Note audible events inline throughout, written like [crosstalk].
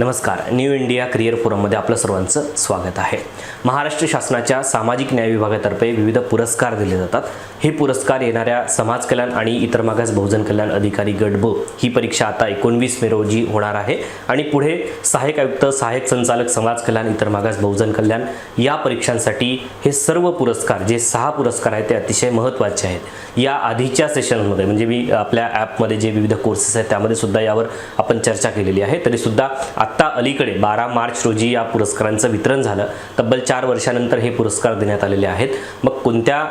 नमस्कार. New India career फोरममध्ये आपलं सर्वांचं स्वागत आहे. महाराष्ट्र शासनाच्या सामाजिक न्याय विभागातर्फे विविध पुरस्कार दिले जातात. हे पुरस्कार येणाऱ्या समाज कल्याण आणि इतर मागास बहुजन कल्याण अधिकारी गट ब ही परीक्षा आता एकोणवीस मे रोजी होणार आहे. आणि पुढे सहाय्यक आयुक्त सहाय्यक संचालक समाज कल्याण इतर मागास बहुजन कल्याण या परीक्षांसाठी हे सर्व पुरस्कार जे सहा पुरस्कार आहेत ते अतिशय महत्त्वाचे आहेत. या आधीच्या सेशनमध्ये म्हणजे मी आपल्या ॲपमध्ये जे विविध कोर्सेस आहेत त्यामध्ये सुद्धा यावर आपण चर्चा केलेली आहे. तरी सुद्धा आत्ता अलीकडे बारा मार्च रोजी या पुरस्कारांचं वितरण झालं. तब्बल चार वर्षानंतर हे पुरस्कार देण्यात आलेले आहेत. मग कोणत्या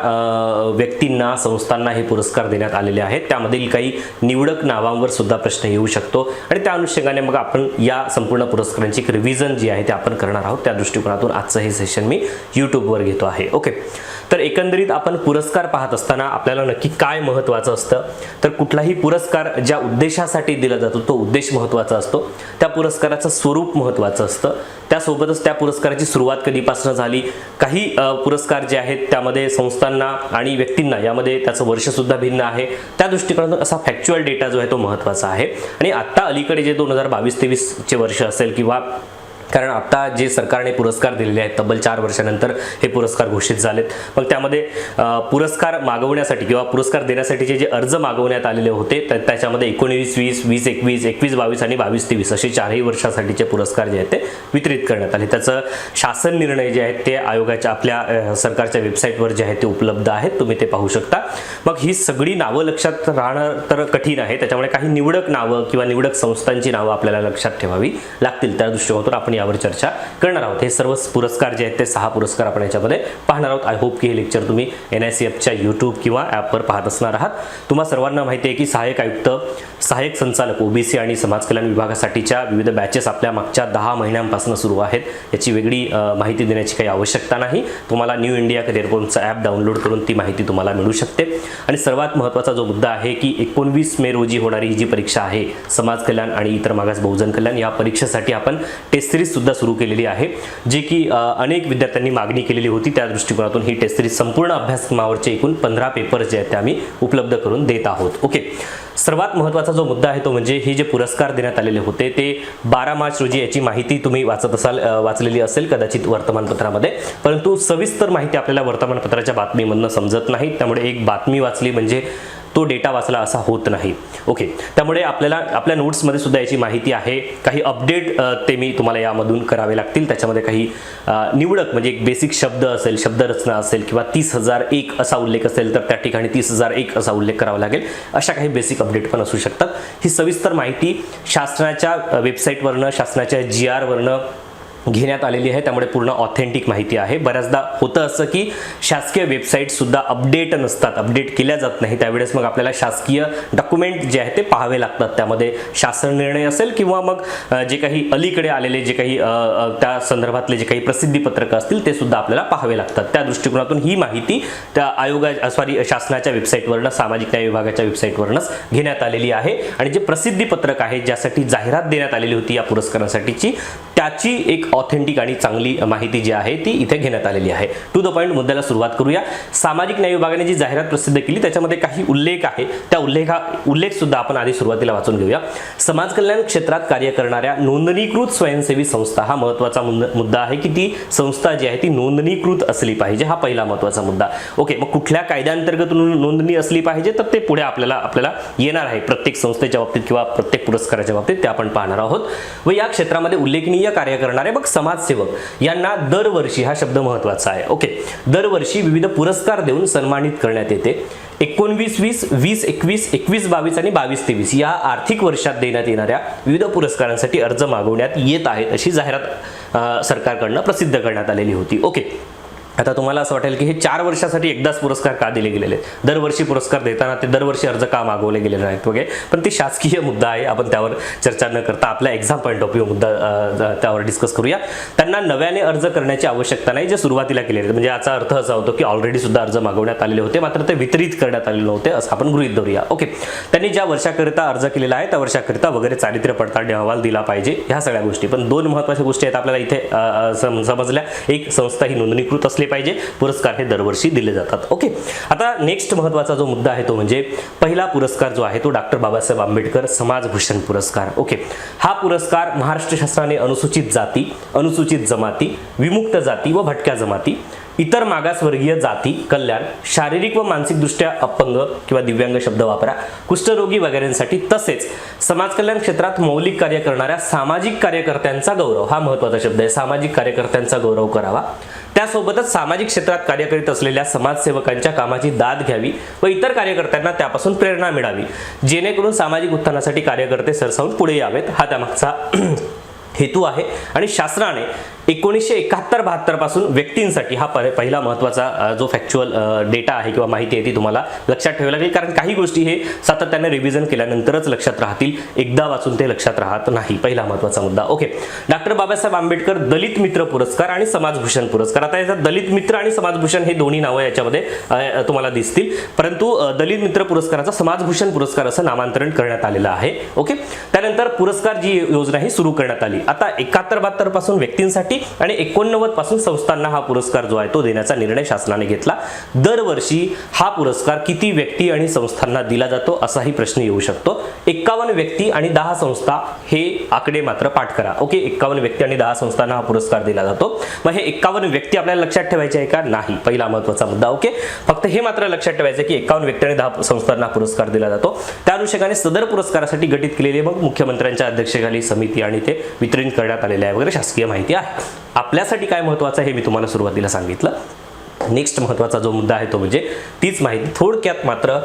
व्यक्तींना संस्थांना हे पुरस्कार देण्यात आलेले आहेत? त्यामधील काही निवडक नावांवर सुद्धा प्रश्न येऊ शकतो. आणि त्या अनुषंगाने मग आपण या संपूर्ण पुरस्कारांची एक रिव्हिजन जी आहे ते आपण करणार आहोत. त्या दृष्टिकोनातून आजचं हे सेशन मी यूट्यूबवर घेतो आहे. ओके तर एकंदरीत आपण पुरस्कार पाहत असताना आपल्याला नक्की काय महत्त्वाचं असतं? तर कुठलाही पुरस्कार ज्या उद्देशासाठी दिला जातो तो उद्देश महत्त्वाचा असतो. त्या पुरस्काराचं स्वरूप महत्त्वाचं असतं. त्यासोबतच त्या पुरस्काराची सुरुवात कधीपासून झाली? काही पुरस्कार जे आहेत त्यामध्ये संस्थांना आणि व्यक्तींना यामध्ये त्याचं वर्षसुद्धा भिन्न आहे. त्या दृष्टिकोनातून असा फॅक्च्युअल डेटा जो आहे तो महत्त्वाचा आहे. आणि आत्ता अलीकडे जे दोन हजार बावीस तेवीसचे वर्ष असेल किंवा कारण आता जे सरकारने पुरस्कार दिलेले आहेत तब्बल चार वर्षानंतर हे पुरस्कार घोषित झालेत. मग त्यामध्ये पुरस्कार मागवण्यासाठी किंवा पुरस्कार देण्यासाठीचे जे अर्ज मागवण्यात आलेले होते तर त्याच्यामध्ये एकोणवीस वीस वीस एकवीस एकवीस बावीस आणि बावीस तेवीस असे चारही वर्षासाठीचे पुरस्कार जे आहेत ते वितरित करण्यात आले. त्याचं शासन निर्णय जे आहेत ते आयोगाच्या आपल्या सरकारच्या वेबसाईटवर जे आहेत ते उपलब्ध आहेत. तुम्ही ते पाहू शकता. मग ही सगळी नावं लक्षात राहणं तर कठीण आहे. त्याच्यामुळे काही निवडक नावं किंवा निवडक संस्थांची नावं आपल्याला लक्षात ठेवावी लागतील. त्या दृष्टिकोनातून आपण यावर चर्चा करणार आहोत. हे सर्व पुरस्कार जे आहेत ते सहा पुरस्कार आपण याच्यामध्ये पाहणार आहोत. आय होप की हे लेक्चर तुम्ही एन आय सी एफच्या यूट्यूब किंवा ॲपवर पाहत असणार आहात. तुम्हा सर्वांना माहिती आहे की सहाय्यक आयुक्त सहाय्यक संचालक ओबीसी आणि समाज कल्याण विभागासाठीच्या विविध बॅचेस आपल्या मागच्या दहा महिन्यांपासून सुरू आहेत. याची वेगळी माहिती देण्याची काही आवश्यकता नाही. तुम्हाला न्यू इंडिया करिअर फोनचा ॲप डाउनलोड करून ती माहिती तुम्हाला मिळू शकते. आणि सर्वात महत्त्वाचा जो मुद्दा आहे की एकोणवीस मे रोजी होणारी ही जी परीक्षा आहे समाज कल्याण आणि इतर मागास बहुजन कल्याण या परीक्षेसाठी आपण टेस्ट सिरीज सुद्धा सुरू केलेली आहे जे की अनेक विद्यार्थ्यांनी मागणी केलेली होती. त्या दृष्टिकोनातून ही टेस्ट सिरीज संपूर्ण अभ्यासक्रमावरचे एकूण पंधरा पेपर जे आहेत ते आम्ही उपलब्ध करून देत आहोत. ओके सर्वात महत्त्वाचा जो मुद्दा आहे तो म्हणजे हे जे पुरस्कार देण्यात आलेले होते ते बारा मार्च रोजी याची माहिती तुम्ही वाचत असाल वाचलेली असेल कदाचित वर्तमानपत्रामध्ये. परंतु सविस्तर माहिती आपल्याला वर्तमानपत्राच्या बातमीमधनं समजत नाही. त्यामुळे एक बातमी वाचली म्हणजे तो डेटा वाचला असा होत नाही. ओके. त्यामुळे आपल्याला आपल्या नोट्समध्ये सुद्धा याची माहिती आहे. काही अपडेट ते मी तुम्हाला यामधून करावे लागतील. त्याच्यामध्ये काही निवडक म्हणजे एक बेसिक शब्द असेल शब्दरचना असेल किंवा तीस हजार एक असा उल्लेख असेल तर त्या ठिकाणी तीस हजार एक असा उल्लेख करावा लागेल. अशा काही बेसिक अपडेट पण असू शकतात. ही सविस्तर माहिती शासनाच्या वेबसाईटवरनं शासनाच्या जी आरवरनं घेण्यात आलेली आहे. त्यामुळे पूर्ण ऑथेंटिक माहिती आहे. बऱ्याचदा होतं असं की शासकीय वेबसाईट सुद्धा अपडेट नसतात. अपडेट केल्या जात नाही. त्यावेळेस मग आपल्याला शासकीय डॉक्युमेंट जे आहे ते पाहावे लागतात. त्यामध्ये शासन निर्णय असेल किंवा मग जे काही अलीकडे आलेले जे काही त्या संदर्भातले जे काही प्रसिद्धी पत्रकं असतील ते सुद्धा आपल्याला पाहावे लागतात. त्या दृष्टिकोनातून ही माहिती त्या आयोगा सॉरी शासनाच्या वेबसाईटवरनं सामाजिक न्याय विभागाच्या वेबसाईटवरनंच घेण्यात आलेली आहे. आणि जे प्रसिद्धी पत्रक आहे ज्यासाठी जाहिरात देण्यात आलेली होती या पुरस्कारासाठीची त्याची एक ऑथेंटिक आणि चांगली माहिती जी आहे ती इथे घेण्यात आलेली आहे. टू द पॉईंट मुद्द्याला सुरुवात करूया. सामाजिक न्याय विभागाने जी जाहिरात प्रसिद्ध केली त्याच्यामध्ये काही उल्लेख आहे. त्या उल्लेखा उल्लेख सुद्धा आपण आधी सुरुवातीला वाचून घेऊया. समाज कल्याण क्षेत्रात कार्य करणाऱ्या नोंदणीकृत स्वयंसेवी संस्था हा महत्त्वाचा मुद्दा आहे की ती संस्था जी आहे ती नोंदणीकृत असली पाहिजे हा पहिला महत्त्वाचा मुद्दा. ओके मग कुठल्या कायद्यांतर्गत नोंदणी असली पाहिजे तर ते पुढे आपल्याला आपल्याला येणार आहे. प्रत्येक संस्थेच्या बाबतीत किंवा प्रत्येक पुरस्काराच्या बाबतीत ते आपण पाहणार आहोत. व या क्षेत्रामध्ये उल्लेखनीय कार्य करणारे मग समाजसेवक. यांना दरवर्षी हा शब्द महत्त्वाचा आहे. ओके दरवर्षी विविध पुरस्कार देऊन सन्मानित करण्यात येते. एकोणवीस वीस वीस एकवीस एकवीस बावीस आणि बावीस तेवीस या आर्थिक वर्षात देण्यात येणाऱ्या विविध पुरस्कारांसाठी अर्ज मागवण्यात येत आहेत अशी जाहिरात सरकारकडनं प्रसिद्ध करण्यात आलेली होती. ओके आता तुम्हाला असं वाटेल की हे चार वर्षासाठी एकदाच पुरस्कार का दिले गेलेले? आहेत दरवर्षी पुरस्कार देताना ते दरवर्षी अर्ज का मागवले गेलेले नाहीत वगैरे? पण ते शासकीय मुद्दा आहे. आपण त्यावर चर्चा न करता आपल्या एक्झाम पॉईंट ऑफ व्ह्यू मुद्दा त्यावर डिस्कस करूया. त्यांना नव्याने अर्ज करण्याची आवश्यकता नाही जे सुरुवातीला केले म्हणजे याचा अर्थ असा होतो की ऑलरेडी सुद्धा अर्ज मागवण्यात आलेले होते मात्र ते वितरित करण्यात आलेले नव्हते असं आपण गृहित धरूया. ओके. त्यांनी ज्या वर्षाकरिता अर्ज केलेला आहे त्या वर्षाकरिता वगैरे चारित्र्य पडताळणी अहवाल दिला पाहिजे ह्या सगळ्या गोष्टी. पण दोन महत्त्वाच्या गोष्टी आहेत आपल्याला इथे सम- समजल्या. एक संस्था ही नोंदणीकृत असली पाहिजे. पुरस्कार हे दरवर्षी दिले जातात. ओके आता नेक्स्ट महत्त्वाचा जो मुद्दा आहे तो म्हणजे पहिला पुरस्कार जो आहे तो डॉक्टर बाबासाहेब आंबेडकर समाजभूषण पुरस्कार. ओके हा पुरस्कार महाराष्ट्र शासनाने अनुसूचित जाती अनुसूचित जमाती विमुक्त जाती व भटक्या जमाती इतर मागासवर्गीय जाती कल्याण शारीरिक व मानसिकदृष्ट्या अपंग किंवा दिव्यांग शब्द वापरा कुष्ठरोगी वगैरेंसाठी तसेच समाज कल्याण क्षेत्रात मौलिक कार्य करणाऱ्या सामाजिक कार्यकर्त्यांचा गौरव. हा महत्त्वाचा शब्द आहे. सामाजिक कार्यकर्त्यांचा गौरव करावा. त्यासोबतच सामाजिक क्षेत्रात कार्य करीत असलेल्या समाजसेवकांच्या कामाची दाद घ्यावी व इतर कार्यकर्त्यांना त्यापासून प्रेरणा मिळावी. जेणेकरून सामाजिक उत्थानासाठी कार्यकर्ते सरसावून पुढे यावेत. हा त्यामागचा [clears throat] हेतू आहे. आणि शासनाने एकोणीसशे एकाहत्तर बहात्तरपासून व्यक्तींसाठी हा पहिला महत्त्वाचा जो फॅक्च्युअल डेटा आहे किंवा माहिती आहे ती तुम्हाला लक्षात ठेवावी लागेल. कारण काही गोष्टी हे सातत्याने रिव्हिजन केल्यानंतरच लक्षात राहतील. एकदा वाचून ते लक्षात राहत नाही. पहिला महत्त्वाचा मुद्दा. ओके डॉक्टर बाबासाहेब आंबेडकर दलित मित्र पुरस्कार आणि समाजभूषण पुरस्कार. आता याचा दलित मित्र आणि समाजभूषण हे दोन्ही नावं याच्यामध्ये तुम्हाला दिसतील. परंतु दलित मित्र पुरस्काराचा समाजभूषण पुरस्कार असं नामांतरण करण्यात आलेलं आहे. ओके त्यानंतर पुरस्कार जी योजना ही सुरू करण्यात आली. आता एकाहत्तर बहात्तरपासून व्यक्तींसाठी आणि एकोणनव्वदपासून संस्थांना हा पुरस्कार जो आहे तो देण्याचा निर्णय शासनाने घेतला. दरवर्षी हा पुरस्कार किती व्यक्ती आणि संस्थांना दिला जातो असाही प्रश्न येऊ शकतो. एक्कावन्न व्यक्ती आणि दहा संस्था हे आकडे मात्र पाठ करा. ओके? एक्कावन्न व्यक्ती आणि दहा संस्थांना हा पुरस्कार दिला जातो. मग हे एक्कावन्न व्यक्ती आपल्याला लक्षात ठेवायचे आहे का? नाही. पहिला महत्त्वाचा मुद्दा ओके? फक्त हे मात्र लक्षात ठेवायचं आहे की एकावन्न व्यक्ती आणि दहा संस्थांना पुरस्कार दिला जातो. त्या अनुषंगाने सदर पुरस्कारासाठी गठीत केलेली मग मुख्यमंत्र्यांच्या अध्यक्षतेखाली समिती आणि ते वितरित करण्यात आलेले आहे वगैरे शासकीय माहिती आहे. आपल्यासाठी काय महत्त्वाचं आहे हे मी तुम्हाला सुरुवातीला सांगितलं. नेक्स्ट महत्त्वाचा जो मुद्दा आहे तो म्हणजे तीच माहिती. थोडक्यात मात्र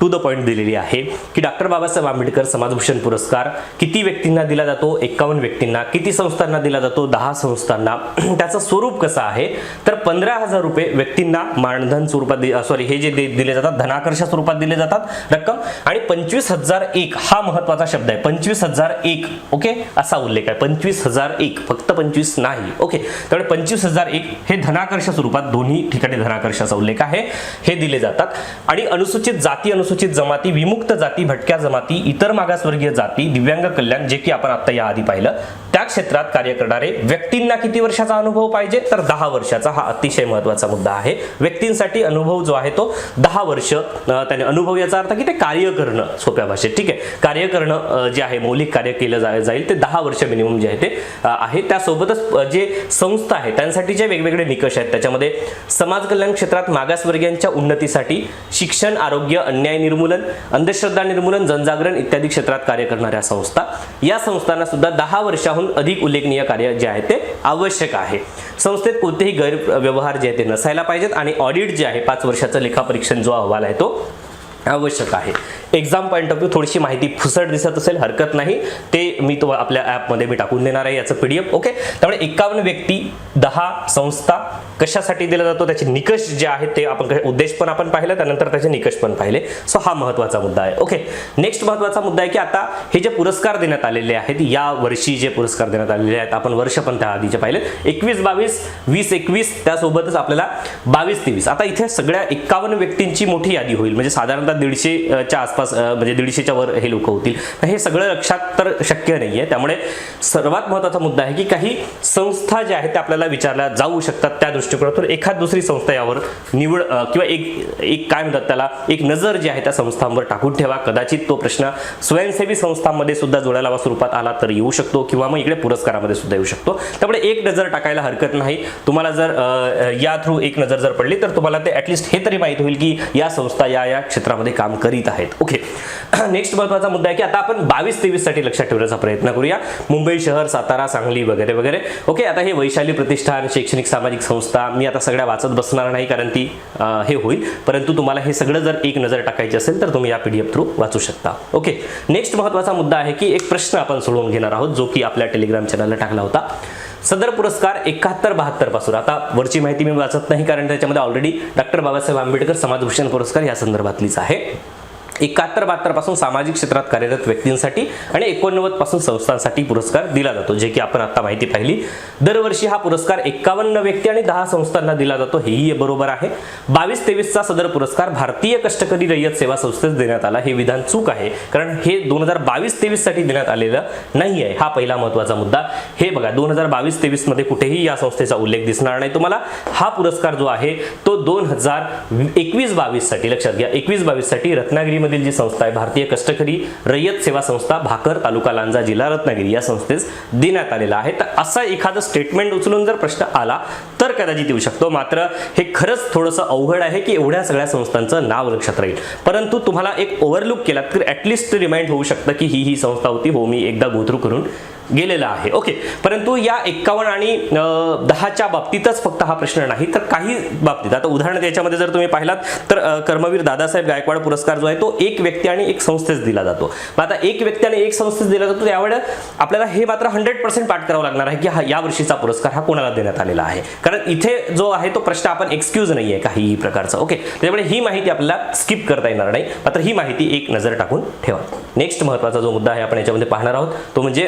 टू द पॉईंट दिलेली आहे की डॉक्टर बाबासाहेब आंबेडकर समाजभूषण पुरस्कार किती व्यक्तींना दिला जातो? एकावन्न व्यक्तींना. किती संस्थांना दिला जातो? दहा संस्थांना. [clears throat] त्याचं स्वरूप कसं आहे? तर पंधरा हजार रुपये व्यक्तींना मानधन स्वरूपात सॉरी हे जे दे- दिले जातात धनाकर्षा स्वरूपात दिले जातात रक्कम आणि पंचवीस हजार एक हा महत्त्वाचा शब्द आहे. पंचवीस हजार एक ओके असा उल्लेख आहे. पंचवीस हजार एक फक्त पंचवीस नाही ओके त्यामुळे पंचवीस हजार एक हे धनाकर्ष स्वरूपात दोन्ही ठिकाणी धनाकर्षाचा उल्लेख आहे. हे दिले जातात. आणि अनुसूचित जाती अनुसूचित जमाती विमुक्त जाती भटक्या जमाती इतर मागासवर्गीय जाती दिव्यांग कल्याण जे की आपण आता याआधी पाहिलं त्या क्षेत्रात कार्य करणारे व्यक्तींना किती वर्षाचा अनुभव पाहिजे? तर दहा वर्षाचा हा अतिशय महत्त्वाचा मुद्दा आहे. व्यक्तींसाठी अनुभव जो आहे तो दहा वर्ष त्याने अनुभव याचा अर्थ की ते कार्य करणं सोप्या भाषेत ठीक आहे. कार्य करणं जे आहे मौलिक कार्य केलं जा- जाईल ते दहा वर्ष मिनिमम जे आहे ते आहे. त्यासोबतच जे संस्था आहे त्यांसाठी जे वेगवेगळे निकष आहेत त्याच्यामध्ये समाज कल्याण क्षेत्रात मागासवर्गीयांच्या उन्नतीसाठी शिक्षण आरोग्य अन्याय निर्मूलन अंधश्रद्धा निर्मूलन जनजागरण इत्यादी क्षेत्रात कार्य करणाऱ्या संस्था या संस्थांना सुद्धा दहा वर्षाहून अधिक उल्लेखनीय कार्य जे आहे ते आवश्यक आहे. संस्थेत कोणतेही गैरव्यवहार जे आहे ते नसायला पाहिजेत आणि ऑडिट जे आहे पाच वर्षाचा लेखापरीक्षण जो अहवाल आहे तो आवश्यक आहे. एक्झाम पॉईंट ऑफ व्ह्यू थोडीशी माहिती फुसट दिसत असेल हरकत नाही. ते मी तो आपल्या ॲपमध्ये मी टाकून देणार आहे याचं पीडीएफ ओके त्यामुळे एकावन्न व्यक्ती दहा संस्था कशासाठी दिला जातो त्याचे निकष जे आहेत ते आपण उद्देश पण आपण पाहिलं त्यानंतर त्याचे निकष पण पाहिले. सो हा महत्त्वाचा मुद्दा आहे ओके नेक्स्ट महत्त्वाचा मुद्दा आहे की आता हे जे पुरस्कार देण्यात आलेले आहेत या वर्षी जे पुरस्कार देण्यात आलेले आहेत आपण वर्ष पण त्या आधीचे पाहिले एकवीस बावीस वीस एकवीस त्यासोबतच आपल्याला बावीस तेवीस. आता इथे सगळ्या एक्कावन्न व्यक्तींची मोठी यादी होईल. म्हणजे साधारणतः साधारणतः दीडशेच्या आसपास म्हणजे दीडशेच्या वर हे लोक होतील. हे सगळं लक्षात तर शक्य नाहीये. त्यामुळे सर्वात महत्त्वाचा मुद्दा आहे की काही संस्था ज्या आहेत त्या आपल्याला विचारल्या जाऊ शकतात त्या दृष्टिकोनातून. एखाद दुसरी संस्था यावर निवड किंवा एक एक काय म्हणतात त्याला एक नजर जी आहे त्या संस्थांवर टाकून ठेवा. कदाचित तो प्रश्न स्वयंसेवी संस्थांमध्ये सुद्धा जोडायला स्वरूपात आला तर येऊ शकतो किंवा मग इकडे पुरस्कारामध्ये सुद्धा येऊ शकतो. त्यामुळे एक नजर टाकायला हरकत नाही. तुम्हाला जर या थ्रू एक नजर जर पडली तर तुम्हाला ते ऍटलिस्ट हे तरी माहीत होईल की या संस्था या या क्षेत्रामध्ये काम करीत आहेत. ओके नेक्स्ट महत्त्वाचा मुद्दा आहे की आता आपण बावीस तेवीससाठी लक्षात ठेवण्याचा प्रयत्न करूया. मुंबई शहर सातारा सांगली वगैरे वगैरे. ओके आता हे वैशाली प्रतिष्ठान शैक्षणिक सामाजिक संस्था मी आता सगळ्या वाचत बसणार नाही कारण ती हे होईल. परंतु तुम्हाला हे सगळं जर एक नजर टाकायची असेल तर तुम्ही या पीडीएफ थ्रू वाचू शकता. ओके नेक्स्ट महत्त्वाचा मुद्दा आहे की एक प्रश्न आपण सोडवून घेणार आहोत जो की आपल्या टेलिग्राम चॅनलला टाकला होता. सदर पुरस्कार एकाहत्तर बहात्तरपासून. आता वरची माहिती मी वाचत नाही कारण त्याच्यामध्ये ऑलरेडी डॉक्टर बाबासाहेब आंबेडकर समाजभूषण पुरस्कार या संदर्भातलीच आहे. एकाहत्तर बहात्तरपासून सामाजिक क्षेत्रात कार्यरत व्यक्तींसाठी आणि एकोणनव्वदपासून संस्थांसाठी पुरस्कार दिला जातो जे की आपण आता माहिती पाहिली. दरवर्षी हा पुरस्कार एकावन्न व्यक्ती आणि दहा संस्थांना दिला जातो हेही बरोबर आहे. बावीस तेवीसचा सदर पुरस्कार भारतीय कष्टकरी रयत सेवा संस्थेस देण्यात आला. हे विधान चूक आहे कारण हे दोन हजार बावीस तेवीससाठी देण्यात आलेलं नाही आहे. हा पहिला महत्त्वाचा मुद्दा. हे बघा दोन हजार बावीस तेवीसमध्ये कुठेही या संस्थेचा उल्लेख दिसणार नाही तुम्हाला. हा पुरस्कार जो आहे तो दोन हजार एकवीस बावीससाठी लक्षात घ्या एकवीस बावीससाठी रत्नागिरीमध्ये रत्नागिरीमधील जी संस्था आहे भारतीय कष्टकरी रय्यत सेवा संस्था भाकर तालुका लांजा जिल्हा रत्नागिरी या संस्थेस देण्यात आलेला आहे. तर असा एखादं स्टेटमेंट उचलून जर प्रश्न आला तर कदाचित येऊ शकतो. मात्र हे खरंच थोडंसं अवघड आहे की एवढ्या सगळ्या संस्थांचं नाव लक्षात राहील. परंतु तुम्हाला एक ओव्हरलुक केलात तर ॲटलिस्ट रिमाइंड होऊ शकतं की ही ही संस्था होती. हो मी एकदा गोथ्रू करून गेलेला आहे. ओके परंतु या एक्कावन्न आणि दहाच्या बाबतीतच फक्त हा प्रश्न नाही तर काही बाबतीत. आता उदाहरण याच्यामध्ये जर तुम्ही पाहिलात तर कर्मवीर दादासाहेब गायकवाड पुरस्कार जो आहे तो एक व्यक्ती आणि एक संस्थेस दिला जातो. मग आता एक व्यक्ती आणि एक संस्थेस दिला जातो त्यावेळेस आपल्याला हे मात्र हंड्रेड पर्सेंट पाठ करावं लागणार आहे की हा या वर्षीचा पुरस्कार हा कोणाला देण्यात आलेला आहे. कारण इथे जो आहे तो प्रश्न आपण एक्सक्यूज नाही आहे काहीही प्रकारचा. ओके त्यामुळे ही माहिती आपल्याला स्किप करता येणार नाही. मात्र ही माहिती एक नजर टाकून ठेवा. नेक्स्ट महत्त्वाचा जो मुद्दा आहे आपण याच्यामध्ये पाहणार आहोत तो म्हणजे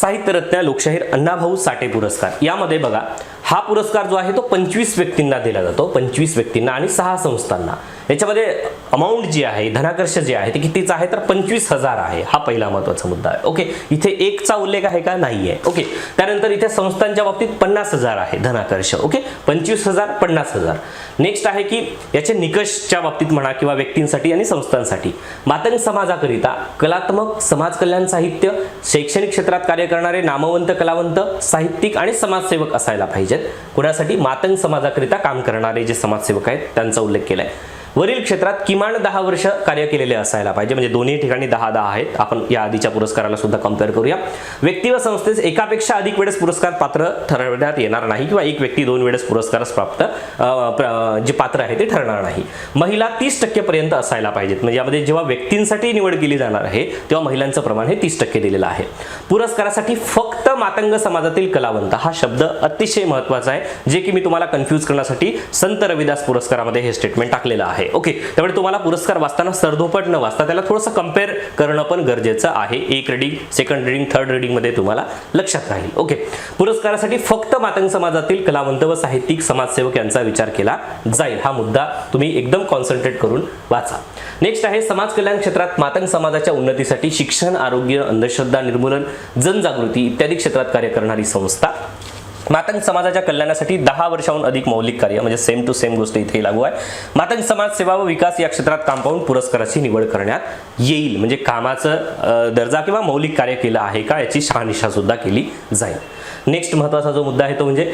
साहित्यरत्न लोकशाहीर अण्णाभाऊ साठे पुरस्कार. यामध्ये बघा हा पुरस्कार जो आहे तो पंचवीस व्यक्तींना दिला जातो पंचवीस व्यक्तींना आणि सहा संस्थांना. याच्यामध्ये अमाऊंट जी आहे धनाकर्ष जे आहे ते कितीचं आहे तर पंचवीस हजार आहे. हा पहिला महत्त्वाचा मुद्दा आहे. ओके इथे एकचा उल्लेख आहे का? नाही आहे ओके त्यानंतर इथे संस्थांच्या बाबतीत पन्नास हजार आहे धनाकर्ष. ओके पंचवीस हजार पन्नास हजार. नेक्स्ट आहे की याचे निकषच्या बाबतीत म्हणा किंवा व्यक्तींसाठी आणि संस्थांसाठी. मातंग समाजाकरिता कलात्मक समाज कल्याण साहित्य शैक्षणिक क्षेत्रात कार्य करणारे नामवंत कलावंत साहित्यिक आणि समाजसेवक असायला पाहिजेत. कुणासाठी? मातंग समाजाकरिता काम करणारे जे समाजसेवक आहेत त्यांचा उल्लेख केलाय. वरील क्षेत्रात किमान दहा वर्ष कार्य केलेले असायला पाहिजे. म्हणजे दोन्ही ठिकाणी दहा दहा आहेत. आपण या आधीच्या पुरस्काराला सुद्धा कंपेअर करूया. व्यक्ती व संस्थेस एकापेक्षा अधिक वेळेस पुरस्कार पात्र ठरवण्यात येणार नाही किंवा एक व्यक्ती दोन वेळेस पुरस्कारस प्राप्त जे पात्र आहे ते ठरणार नाही. महिला तीस टक्केपर्यंत असायला पाहिजेत. म्हणजे यामध्ये जेव्हा व्यक्तींसाठी निवड केली जाणार आहे तेव्हा महिलांचं प्रमाण हे तीस टक्के दिलेलं आहे. पुरस्कारासाठी फक्त मातंग समाजातील कलावंत हा शब्द अतिशय महत्त्वाचा आहे जे की मी तुम्हाला कन्फ्यूज करण्यासाठी संत रविदास पुरस्कारामध्ये हे स्टेटमेंट टाकलेलं आहे. ओके त्यामुळे तुम्हाला पुरस्कार वाचताना सरधोपट न वाचता त्याला थोडंसं कंपेअर करणं पण गरजेचं आहे. एक रिडिंग सेकंड रिडिंग थर्ड रीडिंगमध्ये तुम्हाला लक्षात राहील. ओके पुरस्कारासाठी फक्त मातंग समाजातील कलावंत व साहित्यिक समाजसेवक यांचा विचार केला जाईल. हा मुद्दा तुम्ही एकदम कॉन्सन्ट्रेट करून वाचा. नेक्स्ट आहे समाज कल्याण क्षेत्रात मातंग समाजाच्या उन्नतीसाठी शिक्षण आरोग्य अंधश्रद्धा निर्मूलन जनजागृती इत्यादी क्षेत्रात कार्य करणारी संस्था. मातंग समाजाच्या कल्याणासाठी दहा वर्षाहून अधिक मौलिक कार्य म्हणजे सेम टू सेम गोष्ट इथे लागू आहे. मातंग समाज सेवा व विकास या क्षेत्रात काम पाहून पुरस्काराची निवड करण्यात येईल. म्हणजे कामाचं दर्जा किंवा मौलिक कार्य केलं आहे का याची शहानिशा सुद्धा केली जाईल. नेक्स्ट महत्त्वाचा जो मुद्दा आहे तो म्हणजे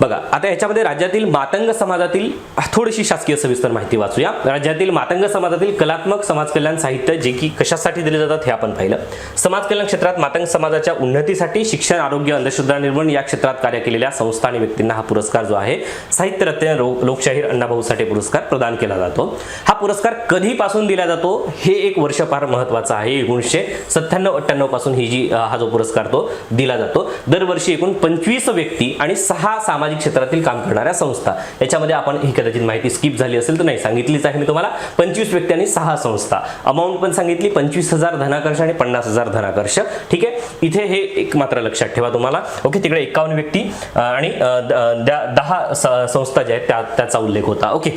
बघा आता याच्यामध्ये राज्यातील मातंग समाजातील थोडीशी शासकीय सविस्तर माहिती वाचूया. राज्यातील मातंग समाजातील कलात्मक समाज कल्याण साहित्य जे की कशासाठी दिले जातात हे आपण पाहिलं. समाज कल्याण क्षेत्रात मातंग समाजाच्या उन्नतीसाठी शिक्षण आरोग्य अंधश्रद्धा निर्माण या क्षेत्रात कार्य केलेल्या संस्था आणि व्यक्तींना हा पुरस्कार जो आहे साहित्यरत्न लोकशाहीर अण्णाभाऊ साठे पुरस्कार प्रदान केला जातो. हा पुरस्कार कधीपासून दिला जातो हे एक वर्ष फार महत्वाचं आहे. एकोणीसशे सत्त्याण्णव अठ्ठ्याण्णवपासून ही जी हा जो पुरस्कार तो दिला जातो. दरवर्षी एकूण पंचवीस व्यक्ती आणि सहा सामाजिक सामाजिक क्षेत्रातील काम करणाऱ्या संस्था. याच्यामध्ये आपण ही कदाचित माहिती स्किप झाली असेल तर नाही सांगितलीच आहे मी तुम्हाला. पंचवीस व्यक्ती आणि सहा संस्था. अमाऊंट पण सांगितली पंचवीस हजार धनाकर्ष आणि पन्नास हजार धनाकर्ष. ठीक आहे? इथे हे एक मात्र लक्षात ठेवा तुम्हाला. ओके तिकडे एकावन्न व्यक्ती आणि दहा संस्था ज्या आहेत त्या त्याचा उल्लेख होता. ओके.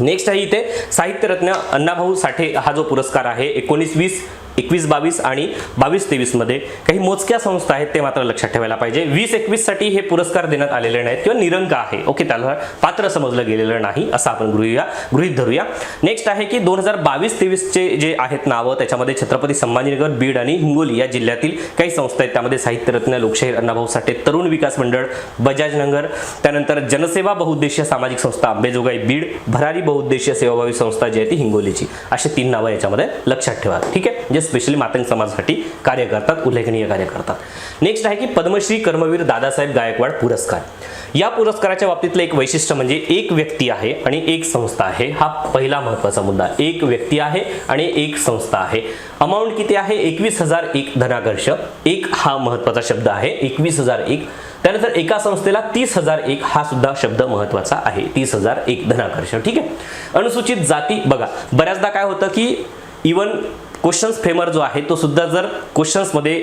नेक्स्ट आहे इथे साहित्यरत्न अण्णाभाऊ साठे हा जो पुरस्कार आहे एकोणीस वीस एकवीस बावीस आणि बावीस तेवीसमध्ये काही मोजक्या संस्था आहेत ते मात्र लक्षात ठेवायला पाहिजे. वीस एकवीससाठी हे पुरस्कार देण्यात आलेले नाहीत किंवा निरंक आहे. ओके त्याला पात्र समजलं गेलेलं नाही असं आपण गृहया गृहित धरूया. नेक्स्ट आहे की दोन हजार बावीस तेवीसचे जे आहेत नावं त्याच्यामध्ये छत्रपती संभाजीनगर बीड आणि हिंगोली या जिल्ह्यातील काही संस्था आहेत. त्यामध्ये साहित्यरत्न लोकशाहीर अण्णाभाऊ साठे तरुण विकास मंडळ बजाज नगर त्यानंतर जनसेवा बहुउद्देशीय सामाजिक संस्था अंबेजोगाई बीड भरारी बहुउद्देशीय सेवाभावी संस्था जी आहे ती हिंगोलीची. अशी तीन नावं याच्यामध्ये लक्षात ठेवा. ठीक आहे? म्हणजे स्पेशली मातंग समाजासाठी कार्य करतात उल्लेखनीय कार्य करतात. नेक्स्ट आहे की पद्मश्री कर्मवीर दादासाहेब गायकवाड पुरस्कार. या पुरस्काराच्या बाबतीतलं एक वैशिष्ट्य म्हणजे एक व्यक्ती आहे आणि एक संस्था आहे. हा पहिला महत्त्वाचा मुद्दा. एक व्यक्ती आहे आणि एक संस्था आहे. अमाऊंट किती आहे? एकवीस हजार एक धनाकर्ष. एक हा महत्त्वाचा शब्द आहे. एकवीस हजार एक. त्यानंतर एका संस्थेला तीस हजार एक हा सुद्धा शब्द महत्त्वाचा आहे. तीस हजार एक धनाकर्ष. ठीक आहे? अनुसूचित जाती. बघा बऱ्याचदा काय होतं की इवन क्वेश्चन्स फेमर जो आहे तो सुद्धा जर क्वेश्चन्समध्ये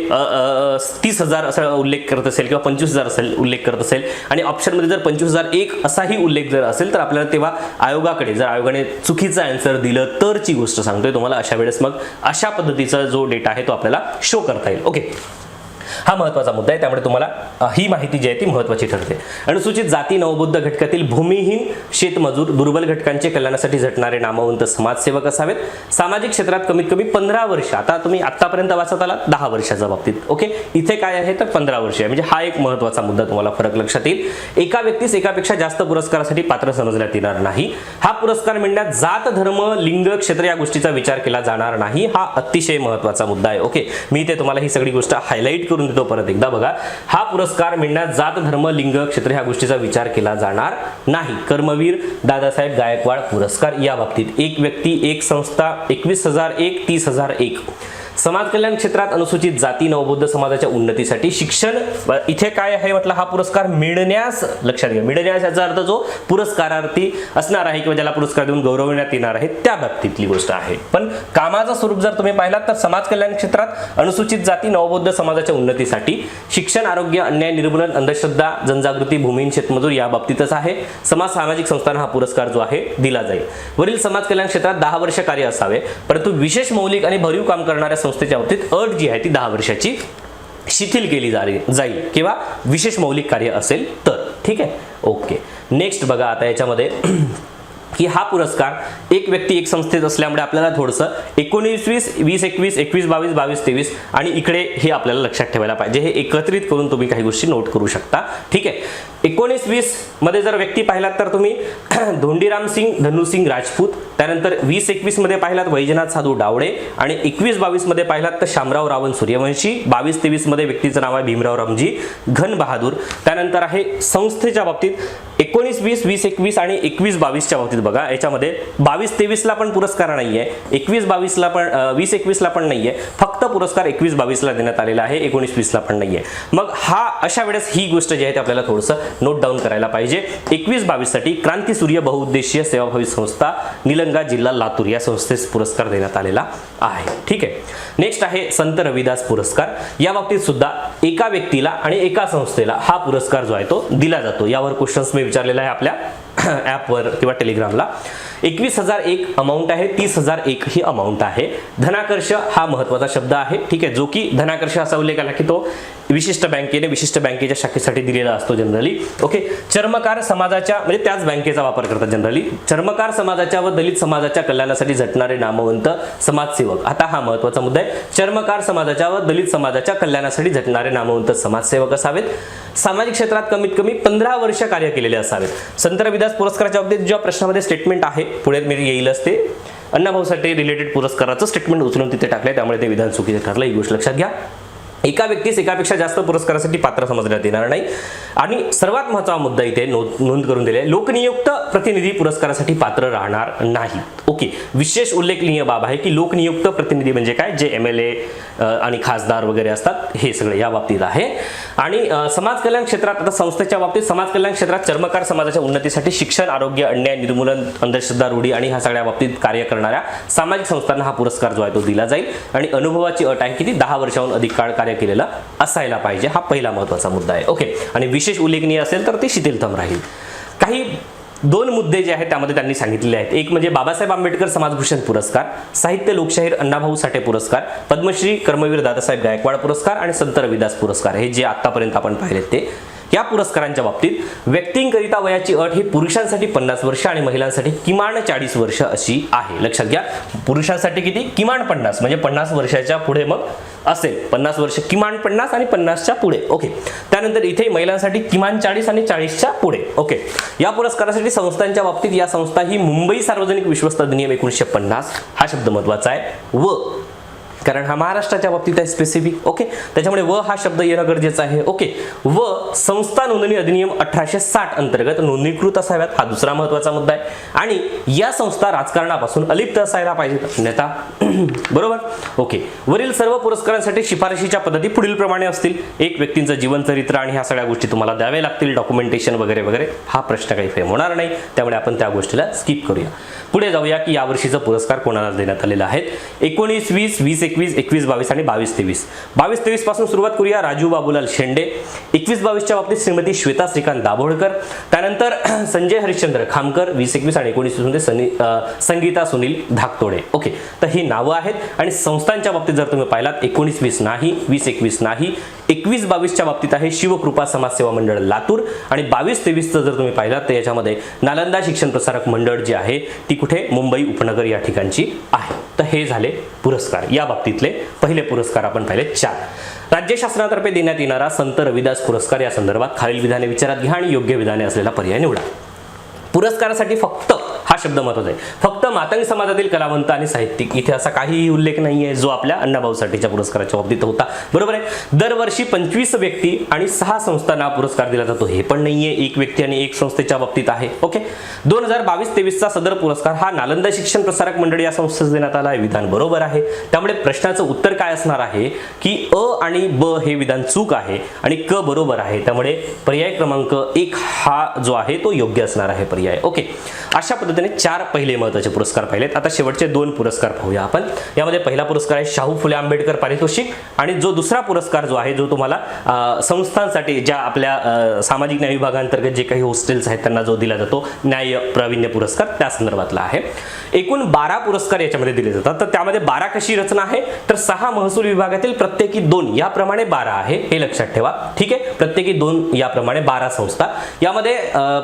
तीस हजार असा उल्लेख करत असेल किंवा पंचवीस हजार असेल उल्लेख करत असेल आणि ऑप्शनमध्ये जर पंचवीस हजार एक असाही उल्लेख जर असेल तर आपल्याला तेव्हा आयोगाकडे जर आयोगाने चुकीचं आन्सर दिलं तरची गोष्ट सांगतोय तुम्हाला अशा वेळेस मग अशा पद्धतीचा जो डेटा आहे तो आपल्याला शो करता येईल. ओके हा महत्त्वाचा मुद्दा आहे. त्यामुळे तुम्हाला ही माहिती जी आहे ती महत्वाची ठरते. अनुसूचित जाती नवबुद्ध घटकातील भूमिहीन शेतमजूर दुर्बल घटकांचे कल्याणासाठी झटणारे नामवंत समाजसेवक असावेत. सामाजिक क्षेत्रात कमीत कमी पंधरा वर्ष आता तुम्ही आतापर्यंत वाचत आला दहा वर्षाच्या बाबतीत. ओके? इथे काय आहे तर पंधरा वर्ष आहे. म्हणजे हा एक महत्त्वाचा मुद्दा तुम्हाला फरक लक्षात येईल. एका व्यक्तीस एकापेक्षा जास्त पुरस्कारासाठी पात्र समजण्यात येणार नाही. हा पुरस्कार मिळण्यात जात धर्म लिंग क्षेत्र या गोष्टीचा विचार केला जाणार नाही. हा अतिशय महत्त्वाचा मुद्दा आहे. ओके? मी ते तुम्हाला ही सगळी गोष्ट हायलाईट करून देतो परत एकदा. बघा हा पुरस्कार मिळण्यात जात धर्म लिंग क्षेत्र ह्या गोष्टीचा विचार केला जाणार नाही. कर्मवीर दादासाहेब गायकवाड पुरस्कार. या बाबतीत एक व्यक्ती एक संस्था एकवीस हजार एक तीस हजार एक. समाज कल्याण क्षेत्रात अनुसूचित जाती नवबौद्ध समाजाच्या उन्नतीसाठी शिक्षण इथे काय आहे म्हटलं हा पुरस्कार मिळण्यास लक्षात घ्या. मिळण्यास याचा अर्थ जो पुरस्कारार्थी असणार आहे किंवा ज्याला पुरस्कार देऊन गौरवण्यात येणार आहे त्या बाबतीतली गोष्ट आहे. पण कामाचं स्वरूप जर तुम्ही पाहिलात तर समाज कल्याण क्षेत्रात अनुसूचित जाती नवबौद्ध समाजाच्या उन्नतीसाठी शिक्षण आरोग्य अन्याय निर्मूलन अंधश्रद्धा जनजागृती भूमिहीन शेतमजूर या बाबतीतच आहे. समाज सामाजिक संस्थांना हा पुरस्कार जो आहे दिला जाईल. वरील समाज कल्याण क्षेत्रात दहा वर्ष कार्य असावे परंतु विशेष मौलिक आणि भरीव काम करणाऱ्या संस्थेच्या बाबतीत अट जी आहे ती दहा वर्षाची शिथिल केली जाईल जाईल किंवा विशेष मौलिक कार्य असेल तर. ठीक आहे? ओके. नेक्स्ट बघा आता याच्यामध्ये की हा पुरस्कार एक व्यक्ती एक संस्थेत असल्यामुळे आपल्याला थोडंसं एकोणीस वीस वीस एकवीस एकवीस बावीस बावीस तेवीस आणि इकडे हे आपल्याला लक्षात ठेवायला पाहिजे. हे एकत्रित करून तुम्ही काही गोष्टी नोट करू शकता. ठीक आहे. एकोणीस वीसमध्ये जर व्यक्ती पाहिलात तर तुम्ही [clears throat] धोंडीराम सिंग धनुसिंग राजपूत त्यानंतर वीस एकवीसमध्ये पाहिलात वैजनाथ साधू डावळे आणि एकवीस बावीसमध्ये पाहिलात तर शामराव रावण सूर्यवंशी बावीस तेवीसमध्ये व्यक्तीचं नाव आहे भीमराव रामजी घन बहादूर. त्यानंतर आहे संस्थेच्या बाबतीत एकोणीस वीस वीस एकवीस आणि एकवीस बावीसच्या बाबतीत बघा याच्यामध्ये बावीस तेवीसला पण पुरस्कार नाहीये एकवीस बावीसला पण वीस एकवीसला पण नाहीये फक्त पुरस्कार एकवीस बावीसला देण्यात आलेला आहे एकोणीस वीसला पण नाहीये. मग हा अशा वेळेस ही गोष्ट जी आहे ती आपल्याला थोडंसं नोट डाऊन करायला पाहिजे. एकवीस बावीससाठी क्रांती सूर्य बहुउद्देशीय सेवाभावी संस्था निलंगा जिल्हा लातूर या संस्थेस पुरस्कार देण्यात आलेला आहे. ठीक आहे? नेक्स्ट आहे संत रविदास पुरस्कार. या बाबतीत सुद्धा एका व्यक्तीला आणि एका संस्थेला हा पुरस्कार जो आहे तो दिला जातो. यावर क्वेश्चन्स मी विचारलेला आहे आपल्या ॲपवर किंवा टेलिग्रामला एकवीस हजार एक अमाऊंट आहे तीस हजार एक ही अमाऊंट आहे. धनाकर्ष हा महत्त्वाचा शब्द आहे ठीक आहे? जो की धनाकर्ष असा उल्लेख आला की तो विशिष्ट बँकेने विशिष्ट बँकेच्या शाखेसाठी दिलेला असतो जनरली ओके चर्मकार समाजाच्या म्हणजे त्याच बँकेचा वापर करतात जनरली चर्मकार समाजाच्या व दलित समाजाच्या कल्याणासाठी झटणारे नामवंत समाजसेवक. आता हा महत्त्वाचा मुद्दा आहे. चर्मकार समाजाच्या व दलित समाजाच्या कल्याणासाठी झटणारे नामवंत समाजसेवक असावेत. सामाजिक क्षेत्रात कमीत कमी पंधरा वर्ष कार्य केलेले असावेत. संत रविदास पुरस्काराच्या बाबतीत ज्या प्रश्नामध्ये स्टेटमेंट आहे पुढे मी येईलच ते अण्णाभाऊसाठी रिलेटेड पुरस्काराचं स्टेटमेंट उचलून तिथे टाकलंय त्यामुळे ते विधान चुकीचे ठरलं. ही गोष्ट लक्षात घ्या. एका व्यक्तीस एकापेक्षा जास्त पुरस्कारासाठी पात्र समजण्यात येणार नाही. आणि सर्वात महत्त्वाचा मुद्दा इथे नोंद नोंद करून दिले लोकनियुक्त प्रतिनिधी पुरस्कारासाठी पात्र राहणार नाही. ओके. विशेष उल्लेखनीय बाब आहे की लोकनियुक्त प्रतिनिधी म्हणजे काय? जे एम एल ए आणि खासदार वगैरे असतात हे सगळे या बाबतीत आहे. आणि समाज कल्याण क्षेत्रात आता संस्थेच्या बाबतीत समाज कल्याण क्षेत्रात चर्मकार समाजाच्या उन्नतीसाठी शिक्षण आरोग्य अन्याय निर्मूलन अंधश्रद्धा रूढी आणि ह्या सगळ्या बाबतीत कार्य करणाऱ्या सामाजिक संस्थांना हा पुरस्कार जो आहे तो दिला जाईल. आणि अनुभवाची अट आहे की ती दहा वर्षाहून अधिक काळ कार्य केलेला असायला पाहिजे हा पहिला महत्त्वाचा मुद्दा आहे. ओके. आणि विशेष उल्लेखनीय असेल तर ते शिथिलतम राहील. काही दोन मुद्दे जे आहेत त्यामध्ये त्यांनी सांगितलेले आहेत. एक म्हणजे बाबासाहेब आंबेडकर समाजभूषण पुरस्कार साहित्य लोकशाहीर अण्णाभाऊ साठे पुरस्कार पद्मश्री कर्मवीर दादासाहेब गायकवाड पुरस्कार आणि संत रविदास पुरस्कार. हे जे आतापर्यंत आपण पाहिलेत ते. या पुरस्कारांच्या बाबतीत व्यक्तींकरिता वयाची अट ही पुरुषांसाठी पन्नास वर्ष आणि महिलांसाठी किमान चाळीस वर्ष अशी आहे. लक्षात घ्या पुरुषांसाठी किती? किमान पन्नास म्हणजे पन्नास वर्षाच्या पुढे मग असेल. पन्नास वर्ष किमान पन्नास आणि पन्नासच्या पुढे. ओके. त्यानंतर इथे महिलांसाठी किमान चाळीस आणि चाळीसच्या पुढे. ओके. या पुरस्कारासाठी संस्थांच्या बाबतीत या संस्था ही मुंबई सार्वजनिक विश्वस्त अधिनियम एकोणीसशे पन्नास हा शब्द महत्त्वाचा आहे. व कारण हा महाराष्ट्राच्या बाबतीत आहे स्पेसिफिक ओके त्याच्यामुळे व हा शब्द येणं गरजेचं आहे ओके व संस्था नोंदणी अधिनियम अठराशे साठ अंतर्गत नोंदणीकृत असाव्यात हा दुसरा महत्त्वाचा मुद्दा आहे. आणि या संस्था राजकारणापासून अलिप्त असायला पाहिजेत अन्यथा [clears throat] बरोबर? ओके वरील सर्व पुरस्कारांसाठी शिफारशीच्या पद्धती पुढील प्रमाणे असतील. एक व्यक्तींचं जीवनचरित्र आणि ह्या सगळ्या गोष्टी तुम्हाला द्याव्या लागतील. डॉक्युमेंटेशन वगैरे वगैरे. हा प्रश्न काही फेम होणार नाही. त्यामुळे आपण त्या गोष्टीला स्किप करूया. पुढे जाऊया की यावर्षीचा पुरस्कार कोणाला देण्यात आलेला आहे? एकोणीस वीस वीस एकवीस एकवीस बावीस आणि बावीस तेवीस. बावीस तेवीसपासून सुरुवात करूया राजू बाबूलाल शेंडे. एकवीस बावीसच्या बाबतीत श्रीमती श्वेता श्रीकांत दाभोळकर. त्यानंतर [clears throat] संजय हरिश्चंद्र खामकर वीस एकवीस आणि एकोणीस सनी संगीता सुनील धाकतोडे. ओके तर ही नावं आहेत आणि संस्थांच्या बाबतीत जर तुम्ही पाहिलात एकोणीस वीस नाही वीस एकवीस नाही एकवीस बावीसच्या बाबतीत आहे शिवकृपा समाजसेवा मंडळ लातूर आणि बावीस तेवीसचं जर तुम्ही पाहिलात तर याच्यामध्ये नालंदा शिक्षण प्रसारक मंडळ जी आहे ती कुठे? मुंबई उपनगर या ठिकाणची आहे. तर हे झाले पुरस्कार. या बाबतीतले पहिले पुरस्कार आपण पाहिले चार. राज्य शासनातर्फे देण्यात येणारा संत रविदास पुरस्कार या संदर्भात खालील विधाने विचारात घ्या आणि योग्य विधाने असलेला पर्याय निवडा. पुरस्कारासाठी फक्त हा शब्द महत्त्वाचा आहे. फक्त मातंग समाजातील कलावंत आणि साहित्यिक इथे असा काहीही उल्लेख नाहीये जो आपल्या अण्णाभाऊसाठीच्या पुरस्काराच्या बाबतीत होता. बरोबर आहे? दरवर्षी पंचवीस व्यक्ती आणि सहा संस्थांना पुरस्कार दिला जातो. हे पण नाहीये एक व्यक्ती आणि एक संस्थेच्या बाबतीत आहे. ओके? दोन हजार बावीस तेवीसचा सदर पुरस्कार हा नालंदा शिक्षण प्रसारक मंडळ या संस्थेस देण्यात आला. आहे विधान बरोबर आहे. त्यामुळे प्रश्नाचं उत्तर काय असणार आहे? की अ आणि ब हे विधान चूक आहे आणि क बरोबर आहे. त्यामुळे पर्याय क्रमांक एक हा जो आहे तो योग्य असणार आहे पर्याय. ओके? अशा पद्धतीने चार पहिले महत्त्वाचे पुरस्कार पाहिलेत. आता शेवटचे दोन पुरस्कार पाहूया आपण. यामध्ये पहिला पुरस्कार आहे शाहू फुले आंबेडकर पारितोषिक आणि जो दुसरा पुरस्कार जो आहे जो तुम्हाला संस्थांसाठी ज्या आपल्या सामाजिक न्याय विभागांतर्गत जे काही हॉस्टेल्स आहेत त्यांना जो दिला जातो न्याय प्रावीण्य पुरस्कार त्या संदर्भातला आहे. एकूण बारा पुरस्कार याच्यामध्ये दिले जातात. तर त्यामध्ये बारा कशी रचना आहे? तर सहा महसूल विभागातील प्रत्येकी दोन याप्रमाणे बारा आहे हे लक्षात ठेवा. ठीक आहे? प्रत्येकी दोन याप्रमाणे बारा संस्था. यामध्ये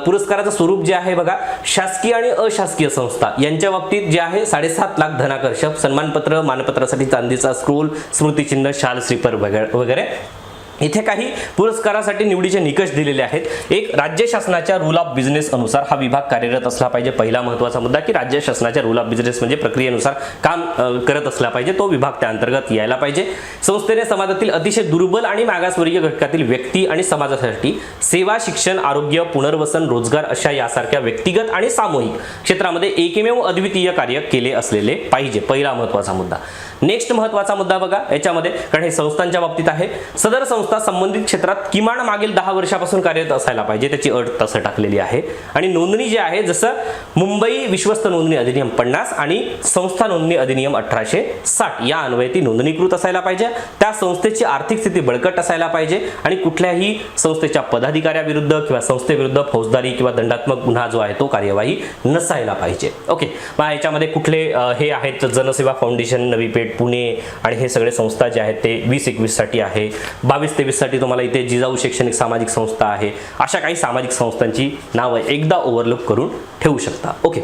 पुरस्काराचं स्वरूप जे आहे बघा शासकीय आणि अशासकीय संस्था. यांच्या बाबतीत जे आहे साडेसात लाख धनाकर्षक सन्मानपत्र मानपत्रासाठी चांदीचा स्क्रोल स्मृतिचिन्ह शाल स्लीपर वगैरे. इथे काही पुरस्कारासाठी निवडीचे निकष दिलेले आहेत. एक राज्य शासनाच्या रूल ऑफ बिझनेस अनुसार हा विभाग कार्यरत असला पाहिजे. पहिला महत्त्वाचा मुद्दा की राज्य शासनाच्या रूल ऑफ बिझनेस म्हणजे प्रक्रियेनुसार काम करत असला पाहिजे. तो विभाग त्या अंतर्गत यायला पाहिजे. संस्थेने समाजातील अतिशय दुर्बल आणि मागासवर्गीय घटकातील व्यक्ती आणि समाजासाठी सेवा शिक्षण आरोग्य पुनर्वसन रोजगार अशा यासारख्या व्यक्तिगत आणि सामूहिक क्षेत्रामध्ये एकमेव अद्वितीय कार्य केले असलेले पाहिजे. पहिला महत्त्वाचा मुद्दा. नेक्स्ट महत्त्वाचा मुद्दा बघा. याच्यामध्ये कारण हे संस्थांच्या बाबतीत आहे. सदर संस्था संबंधित क्षेत्रात किमान मागील दहा वर्षापासून कार्यरत असायला पाहिजे. त्याची अट तसं टाकलेली आहे. आणि नोंदणी जी आहे जसं मुंबई विश्वस्त नोंदणी अधिनियम पन्नास आणि संस्था नोंदणी अधिनियम अठराशे साठ या अन्वये ती नोंदणीकृत असायला पाहिजे. त्या संस्थेची आर्थिक स्थिती बळकट असायला पाहिजे आणि कुठल्याही संस्थेच्या पदाधिकाऱ्याविरुद्ध किंवा संस्थेविरुद्ध फौजदारी किंवा दंडात्मक गुन्हा जो आहे तो कार्यवाही नसायला पाहिजे. ओके. मग याच्यामध्ये कुठले हे आहेत जनसेवा फाउंडेशन नवी पेठ पुणे आणि हे सगळे संस्था जे आहेत ते वीस एकवीससाठी आहे. बावीस तेवीससाठी तुम्हाला इथे जिजाऊ शैक्षणिक सामाजिक संस्था आहे. अशा काही सामाजिक संस्थांची नावं एकदा ओव्हरलुक करून ठेवू शकता. ओके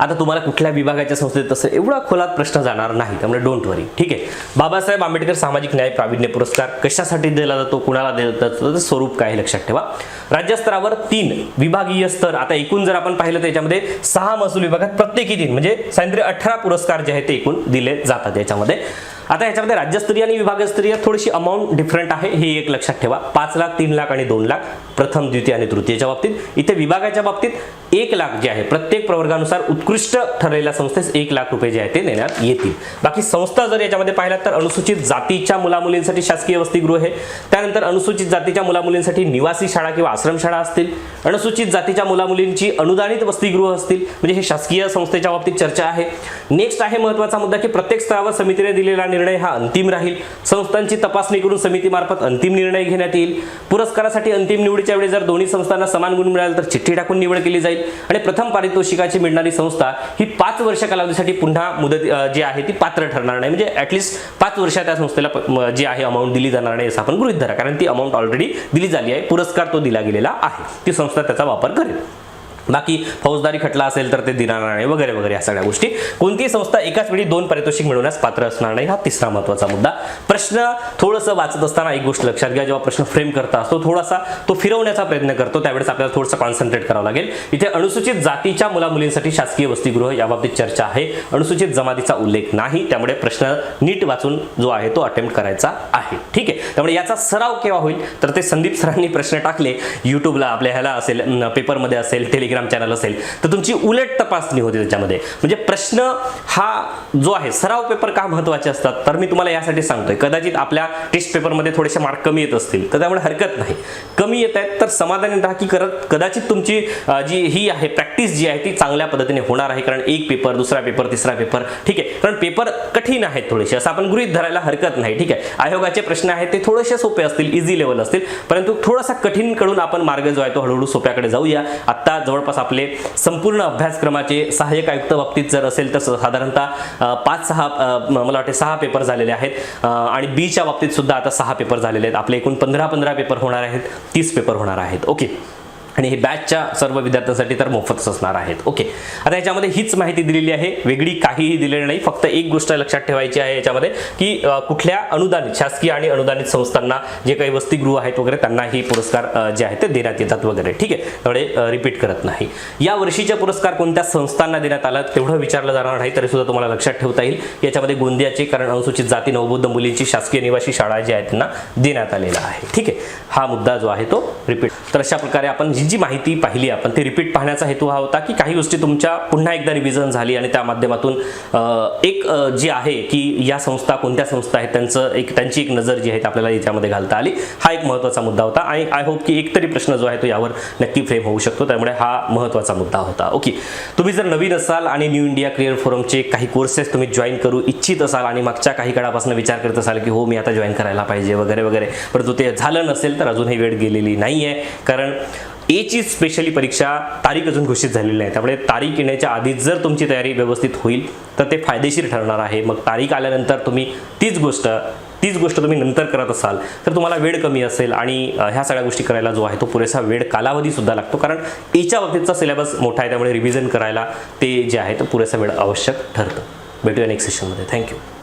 आता तुम्हाला कुठल्या विभागाच्या संस्थेत तसं एवढा खोलात प्रश्न जाणार नाही. त्यामुळे डोंट वरी ठीक आहे? बाबासाहेब आंबेडकर सामाजिक न्याय प्रावीण्य पुरस्कार कशासाठी दिला जातो? कुणाला दिला जातो? स्वरूप काय लक्षात ठेवा. राज्यस्तरावर तीन विभागीय स्तर. आता एकूण जर आपण पाहिलं तर याच्यामध्ये सहा महसूल विभागात प्रत्येकी तीन म्हणजे सायंत्र्य अठरा पुरस्कार जे आहेत ते एकूण दिले जातात याच्यामध्ये. आता याच्यामध्ये राज्यस्तरीय आणि विभागस्तरीय थोडीशी अमाऊंट डिफरंट आहे. हे एक लक्षात ठेवा. पाच लाख तीन लाख आणि दोन लाख. प्रथम द्वितीय आणि तृतीयच्या बाबतीत. इथे विभागाच्या बाबतीत एक लाख जे आहे प्रत्येक प्रवर्गानुसार उत्कृष्ट ठरलेल्या संस्थेस एक लाख रुपये जे आहे ते देण्यात येतील. बाकी संस्था जर याच्यामध्ये पाहिलात तर अनुसूचित जातीच्या मुलामुलींसाठी शासकीय वसतिगृह आहे. त्यानंतर अनुसूचित जातीच्या मुलामुलींसाठी निवासी शाळा किंवा आश्रमशाळा असतील. अनुसूचित जातीच्या मुलामुलींची अनुदानित वसतिगृह असतील. म्हणजे हे शासकीय संस्थेच्या बाबतीत चर्चा आहे. नेक्स्ट आहे महत्त्वाचा मुद्दा की प्रत्येक स्तरावर समितीने दिलेला निर्णय हा अंतिम राहील. संस्थांची तपासणी करून समितीमार्फत अंतिम निर्णय घेण्यात येईल. पुरस्कारासाठी अंतिम निवडीच्या वेळी जर दोन्ही संस्थांना समान गुण मिळाले तर चिठ्ठी टाकून निवड केली जाईल. आणि प्रथम पारितोषिकाची मिळणारी संस्था ही पाच वर्ष कालावधीसाठी पुन्हा मुदत जी आहे ती पात्र ठरणार नाही. म्हणजे ऍटलिस्ट पाच वर्ष त्या संस्थेला जी आहे अमाऊंट दिली जाणार नाही असं आपण गृहित धरा. कारण ती अमाऊंट ऑलरेडी दिली झाली आहे. पुरस्कार तो दिला गेलेला आहे. ती संस्था त्याचा वापर करेल. बाकी फौजदारी खटला असेल तर ते देणार नाही वगैरे वगैरे या सगळ्या गोष्टी. कोणतीही संस्था एकाच वेळी दोन पारितोषिक मिळवण्यास पात्र असणार नाही हा तिसरा महत्त्वाचा मुद्दा. प्रश्न थोडंसं वाचत असताना एक गोष्ट लक्षात घ्या जेव्हा प्रश्न फ्रेम करता असतो थोडासा तो फिरवण्याचा प्रयत्न करतो त्यावेळेस आपल्याला थोडंसं कॉन्सन्ट्रेट करावं लागेल. इथे अनुसूचित जातीच्या मुला मुलींसाठी शासकीय वसतिगृह याबाबतीत चर्चा आहे. अनुसूचित जमातीचा उल्लेख नाही त्यामुळे प्रश्न नीट वाचून जो आहे तो अटेम्प्ट करायचा आहे. ठीक आहे? त्यामुळे याचा सराव केव्हा होईल? तर ते संदीप सरांनी प्रश्न टाकले. युट्यूबला आपल्या ह्याला असेल पेपरमध्ये असेल टेलिग्राम चॅनल असेल तर तुमची उलट तपासणी होते त्याच्यामध्ये. म्हणजे प्रश्न हा जो आहे सराव पेपर का महत्त्वाचे असतात? तर मी तुम्हाला यासाठी सांगतोय. कदाचित आपल्या टेस्ट पेपरमध्ये थोडेसे मार्क कमी येत असतील तर त्यामुळे हरकत नाही. कमी येत आहेत तर समाधानी राहा की करत कदाचित तुमची जी ही आहे प्रॅक्टिस जी आहे ती चांगल्या पद्धतीने होणार आहे. कारण एक पेपर दुसरा पेपर तिसरा पेपर ठीक आहे. कारण पेपर कठीण आहेत थोडेसे. असं आपण गृहित धरायला हरकत नाही ठीक आहे. आयोगाचे प्रश्न आहेत ते थोडेसे सोपे असतील इझी लेवल असतील. परंतु थोडासा कठीणकडून आपण मार्ग जो आहे तो हळूहळू सोप्याकडे जाऊया. आता जवळपास आपले संपूर्ण अभ्यासक्रमाचे सहाय्यक आयुक्त बाबतीत जर असेल तर साधारणतः पाच सहा मला वाटते सहा पेपर झालेले आहेत. आणि बीच्या बाबतीत सुद्धा आता सहा पेपर झालेले आहेत. आपले एकूण पंधरा पंधरा पेपर होणार आहेत. तीस पेपर होणार आहेत. ओके. आणि हे बॅचच्या सर्व विद्यार्थ्यांसाठी तर मोफतच असणार आहेत. ओके आता याच्यामध्ये हीच माहिती दिलेली आहे. वेगळी काहीही दिलेली नाही. फक्त एक गोष्ट लक्षात ठेवायची आहे याच्यामध्ये की कुठल्या अनुदानित शासकीय आणि अनुदानित संस्थांना जे काही वसतिगृह आहेत वगैरे त्यांना ही पुरस्कार जे आहेत ते देण्यात येतात वगैरे. ठीक आहे? त्यामुळे रिपीट करत नाही. या वर्षीचे पुरस्कार कोणत्या संस्थांना देण्यात आला तेवढं विचारलं जाणार नाही तरी सुद्धा तुम्हाला लक्षात ठेवता येईल. की याच्यामध्ये गोंदियाचे कारण अनुसूचित जाती नवबौद्ध मुलींची शासकीय निवासी शाळा जी आहेत त्यांना देण्यात आलेला आहे. ठीक आहे? हा मुद्दा जो आहे तो रिपीट तर अशा प्रकारे आपण जी जी माहिती पाहिली आपण. ती रिपीट पाहण्याचा हेतू हा होता की काही गोष्टी तुमच्या पुन्हा एकदा रिव्हिजन झाली आणि त्या माध्यमातून एक जी आहे की या संस्था कोणत्या संस्था आहेत त्यांचं एक त्यांची एक नजर जी आहे ती आपल्याला याच्यामध्ये घालता आली. हा एक महत्त्वाचा मुद्दा होता आणि आय होप की एक तरी प्रश्न जो आहे तो यावर नक्की फ्रेम होऊ शकतो. त्यामुळे हा महत्त्वाचा मुद्दा होता. ओके तुम्ही जर नवीन असाल आणि न्यू इंडिया क्रिअर फोरमचे काही कोर्सेस तुम्ही जॉईन करू इच्छित असाल आणि मागच्या काही काळापासून विचार करत असाल की हो मी आता जॉईन करायला पाहिजे वगैरे वगैरे. परंतु ते झालं नसेल तर अजूनही वेळ गेलेली नाही आहे कारण एची स्पेशली परीक्षा तारीख अजून घोषित झालेली नाही. त्यामुळे तारीख येण्याच्या आधीच जर तुमची तयारी व्यवस्थित होईल तर ते फायदेशीर ठरणार आहे. मग तारीख आल्यानंतर तुम्ही तीच गोष्ट तीच गोष्ट तुम्ही नंतर करत असाल तर तुम्हाला वेळ कमी असेल आणि ह्या सगळ्या गोष्टी करायला जो आहे तो पुरेसा वेळ कालावधीसुद्धा लागतो. कारण एच्या बाबतीतचा सिलेबस मोठा आहे त्यामुळे रिव्हिजन करायला ते जे आहे तो पुरेसा वेळ आवश्यक ठरतं. भेटूया नेक्स्ट सेशनमध्ये थँक्यू